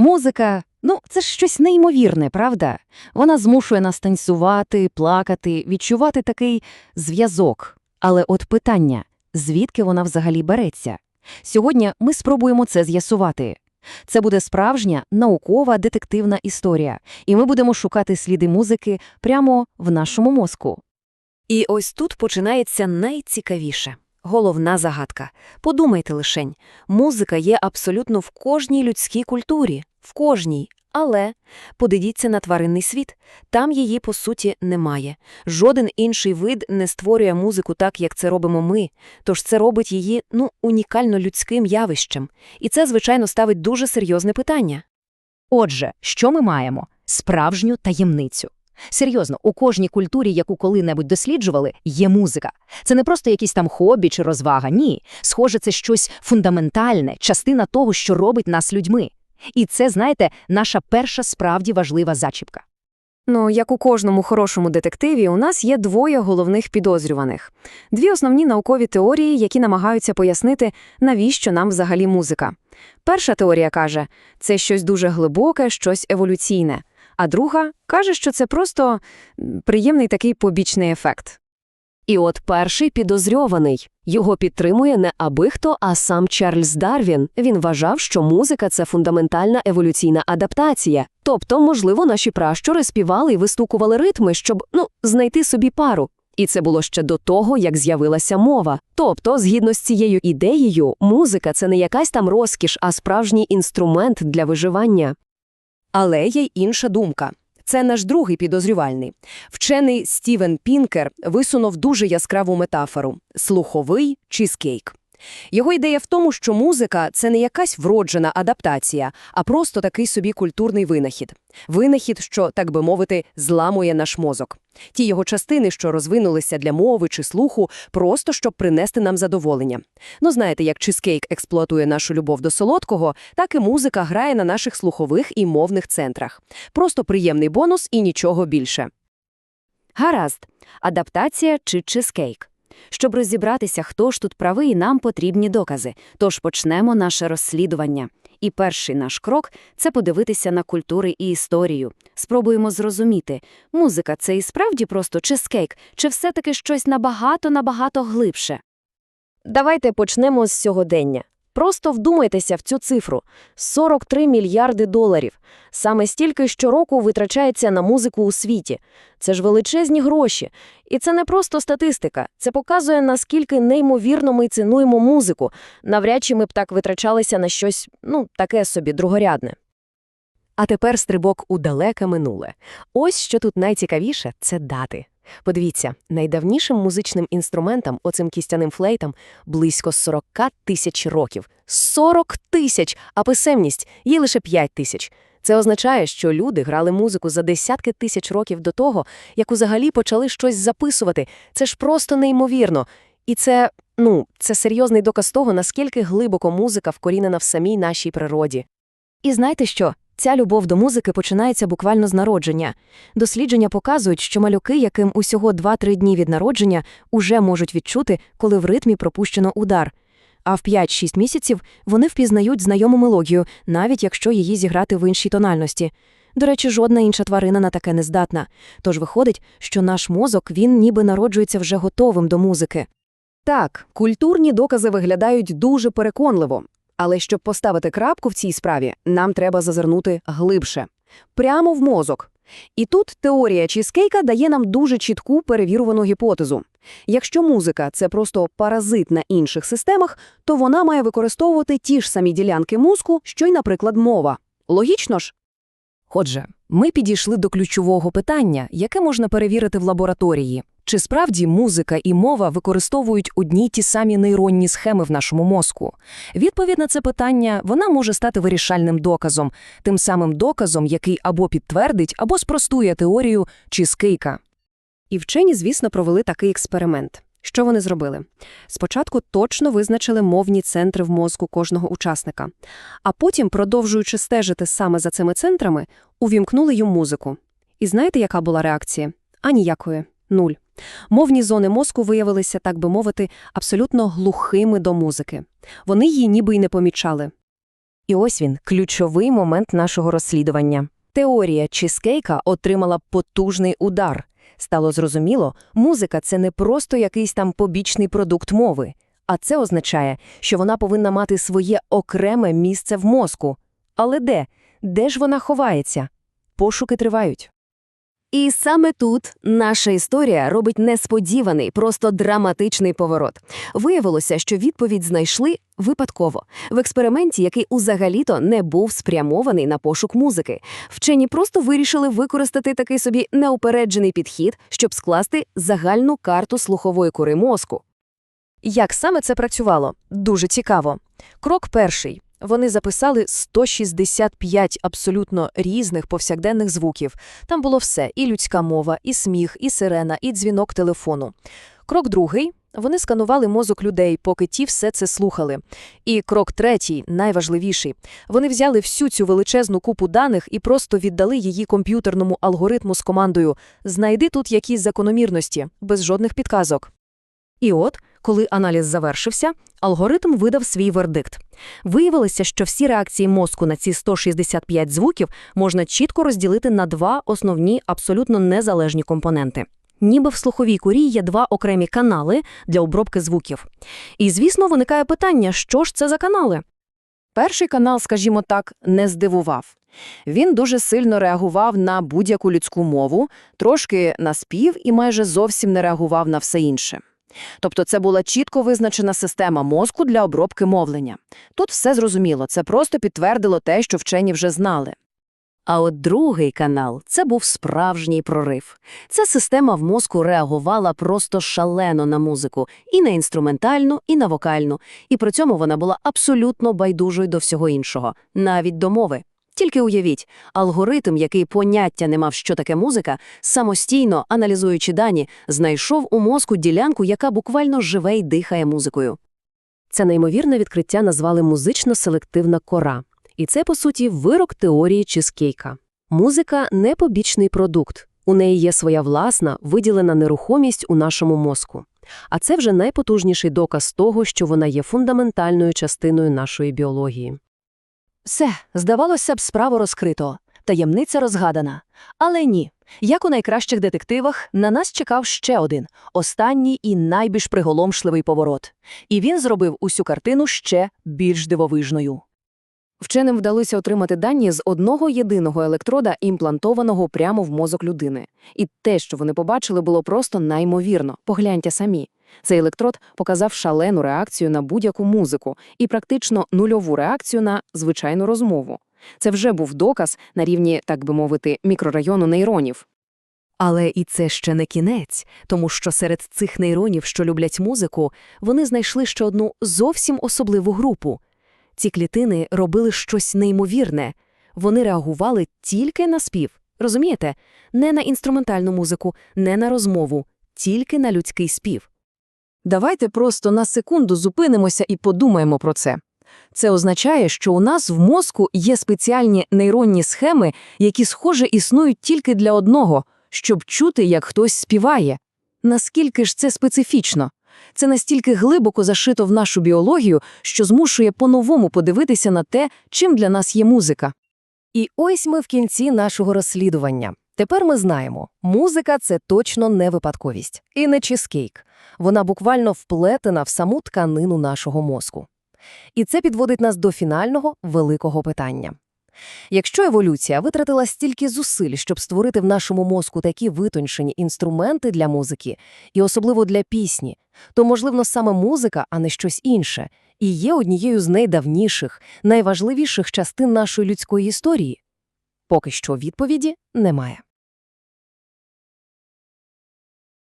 Музика, ну, це ж щось неймовірне, правда? Вона змушує нас танцювати, плакати, відчувати такий зв'язок. Але от питання, звідки вона взагалі береться? Сьогодні ми спробуємо це з'ясувати. Це буде справжня наукова детективна історія, і ми будемо шукати сліди музики прямо в нашому мозку. І ось тут починається найцікавіше. Головна загадка. Подумайте лишень, музика є абсолютно в кожній людській культурі, в кожній. Але подивіться на тваринний світ. Там її, по суті, немає. Жоден інший вид не створює музику так, як це робимо ми. Тож це робить її, ну, унікально людським явищем. І це, звичайно, ставить дуже серйозне питання. Отже, що ми маємо? Справжню таємницю. Серйозно, у кожній культурі, яку коли-небудь досліджували, є музика. Це не просто якісь там хобі чи розвага, ні. Схоже, це щось фундаментальне, частина того, що робить нас людьми. І це, знаєте, наша перша справді важлива зачіпка. Ну, як у кожному хорошому детективі, у нас є двоє головних підозрюваних. Дві основні наукові теорії, які намагаються пояснити, навіщо нам взагалі музика. Перша теорія каже, це щось дуже глибоке, щось еволюційне. А друга каже, що це просто приємний такий побічний ефект. І от перший підозрьований. Його підтримує не аби хто, а сам Чарльз Дарвін. Він вважав, що музика це фундаментальна еволюційна адаптація. Тобто, можливо, наші пращури співали і вистукували ритми, щоб ну знайти собі пару. І це було ще до того, як з'явилася мова. Тобто, згідно з цією ідеєю, музика це не якась там розкіш, а справжній інструмент для виживання. Але є й інша думка. Це наш другий підозрювальний. Вчений Стівен Пінкер висунув дуже яскраву метафору – слуховий чізкейк. Його ідея в тому, що музика – це не якась вроджена адаптація, а просто такий собі культурний винахід. Винахід, що, так би мовити, зламує наш мозок. Ті його частини, що розвинулися для мови чи слуху, просто щоб принести нам задоволення. Ну, знаєте, як чизкейк експлуатує нашу любов до солодкого, так і музика грає на наших слухових і мовних центрах. Просто приємний бонус і нічого більше. Гаразд. Адаптація чи чизкейк. Щоб розібратися, хто ж тут правий, нам потрібні докази. Тож почнемо наше розслідування. І перший наш крок – це подивитися на культури і історію. Спробуємо зрозуміти, музика – це і справді просто чизкейк, чи все-таки щось набагато-набагато глибше? Давайте почнемо з сьогодення. Просто вдумайтеся в цю цифру – 43 мільярди доларів. Саме стільки щороку витрачається на музику у світі. Це ж величезні гроші. І це не просто статистика. Це показує, наскільки неймовірно ми цінуємо музику. Навряд чи ми б так витрачалися на щось, ну, таке собі, другорядне. А тепер стрибок у далеке минуле. Ось що тут найцікавіше – це дати. Подивіться, найдавнішим музичним інструментам, оцим кістяним флейтам, близько 40 тисяч років. 40 тисяч! А писемність є лише 5 тисяч. Це означає, що люди грали музику за десятки тисяч років до того, як взагалі почали щось записувати. Це ж просто неймовірно. І це, ну, це серйозний доказ того, наскільки глибоко музика вкорінена в самій нашій природі. І знаєте що? Ця любов до музики починається буквально з народження. Дослідження показують, що малюки, яким усього 2-3 дні від народження, уже можуть відчути, коли в ритмі пропущено удар. А в 5-6 місяців вони впізнають знайому мелодію, навіть якщо її зіграти в іншій тональності. До речі, жодна інша тварина на таке не здатна. Тож виходить, що наш мозок, він ніби народжується вже готовим до музики. Так, культурні докази виглядають дуже переконливо. Але щоб поставити крапку в цій справі, нам треба зазирнути глибше. Прямо в мозок. І тут теорія Чізкейка дає нам дуже чітку перевірувану гіпотезу. Якщо музика – це просто паразит на інших системах, то вона має використовувати ті ж самі ділянки мозку, що й, наприклад, мова. Логічно ж? Отже, ми підійшли до ключового питання, яке можна перевірити в лабораторії. Чи справді музика і мова використовують одні й ті самі нейронні схеми в нашому мозку? Відповідь на це питання вона може стати вирішальним доказом, тим самим доказом, який або підтвердить, або спростує теорію Чізкейка. І вчені, звісно, провели такий експеримент. Що вони зробили? Спочатку точно визначили мовні центри в мозку кожного учасника, а потім, продовжуючи стежити саме за цими центрами, увімкнули їм музику. І знаєте, яка була реакція? А ніякої. Нуль. Мовні зони мозку виявилися, так би мовити, абсолютно глухими до музики. Вони її ніби й не помічали. І ось він, ключовий момент нашого розслідування. Теорія чизкейка отримала потужний удар. Стало зрозуміло, музика – це не просто якийсь там побічний продукт мови, а це означає, що вона повинна мати своє окреме місце в мозку. Але де? Де ж вона ховається? Пошуки тривають. І саме тут наша історія робить несподіваний, просто драматичний поворот. Виявилося, що відповідь знайшли випадково, в експерименті, який узагалі-то не був спрямований на пошук музики. Вчені просто вирішили використати такий собі неупереджений підхід, щоб скласти загальну карту слухової кори мозку. Як саме це працювало? Дуже цікаво. Крок перший. Вони записали 165 абсолютно різних повсякденних звуків. Там було все – і людська мова, і сміх, і сирена, і дзвінок телефону. Крок другий. Вони сканували мозок людей, поки ті все це слухали. І крок третій, найважливіший. Вони взяли всю цю величезну купу даних і просто віддали її комп'ютерному алгоритму з командою «Знайди тут якісь закономірності», без жодних підказок. І от, коли аналіз завершився, алгоритм видав свій вердикт. Виявилося, що всі реакції мозку на ці 165 звуків можна чітко розділити на два основні абсолютно незалежні компоненти. Ніби в слуховій курі є два окремі канали для обробки звуків. І, звісно, виникає питання, що ж це за канали? Перший канал, скажімо так, не здивував. Він дуже сильно реагував на будь-яку людську мову, трошки на спів і майже зовсім не реагував на все інше. Тобто це була чітко визначена система мозку для обробки мовлення. Тут все зрозуміло, це просто підтвердило те, що вчені вже знали. А от другий канал – це був справжній прорив. Ця система в мозку реагувала просто шалено на музику, і на інструментальну, і на вокальну, і при цьому вона була абсолютно байдужою до всього іншого, навіть до мови. Тільки уявіть, алгоритм, який поняття не мав, що таке музика, самостійно, аналізуючи дані, знайшов у мозку ділянку, яка буквально живе й дихає музикою. Це неймовірне відкриття назвали музично-селективна кора. І це, по суті, вирок теорії Чизкейка. Музика – не побічний продукт. У неї є своя власна, виділена нерухомість у нашому мозку. А це вже найпотужніший доказ того, що вона є фундаментальною частиною нашої біології. Все, здавалося б, справу розкрито, таємниця розгадана. Але ні. Як у найкращих детективах, на нас чекав ще один, останній і найбільш приголомшливий поворот. І він зробив усю картину ще більш дивовижною. Вченим вдалося отримати дані з одного єдиного електрода, імплантованого прямо в мозок людини. І те, що вони побачили, було просто неймовірно. Погляньте самі. Цей електрод показав шалену реакцію на будь-яку музику і практично нульову реакцію на звичайну розмову. Це вже був доказ на рівні, так би мовити, мікрорайону нейронів. Але і це ще не кінець, тому що серед цих нейронів, що люблять музику, вони знайшли ще одну зовсім особливу групу. Ці клітини робили щось неймовірне. Вони реагували тільки на спів. Розумієте? Не на інструментальну музику, не на розмову, тільки на людський спів. Давайте просто на секунду зупинимося і подумаємо про це. Це означає, що у нас в мозку є спеціальні нейронні схеми, які, схоже, існують тільки для одного, щоб чути, як хтось співає. Наскільки ж це специфічно? Це настільки глибоко зашито в нашу біологію, що змушує по-новому подивитися на те, чим для нас є музика. І ось ми в кінці нашого розслідування. Тепер ми знаємо, музика – це точно не випадковість. І не чизкейк. Вона буквально вплетена в саму тканину нашого мозку. І це підводить нас до фінального великого питання. Якщо еволюція витратила стільки зусиль, щоб створити в нашому мозку такі витончені інструменти для музики, і особливо для пісні, то, можливо, саме музика, а не щось інше, і є однією з найдавніших, найважливіших частин нашої людської історії? Поки що відповіді немає.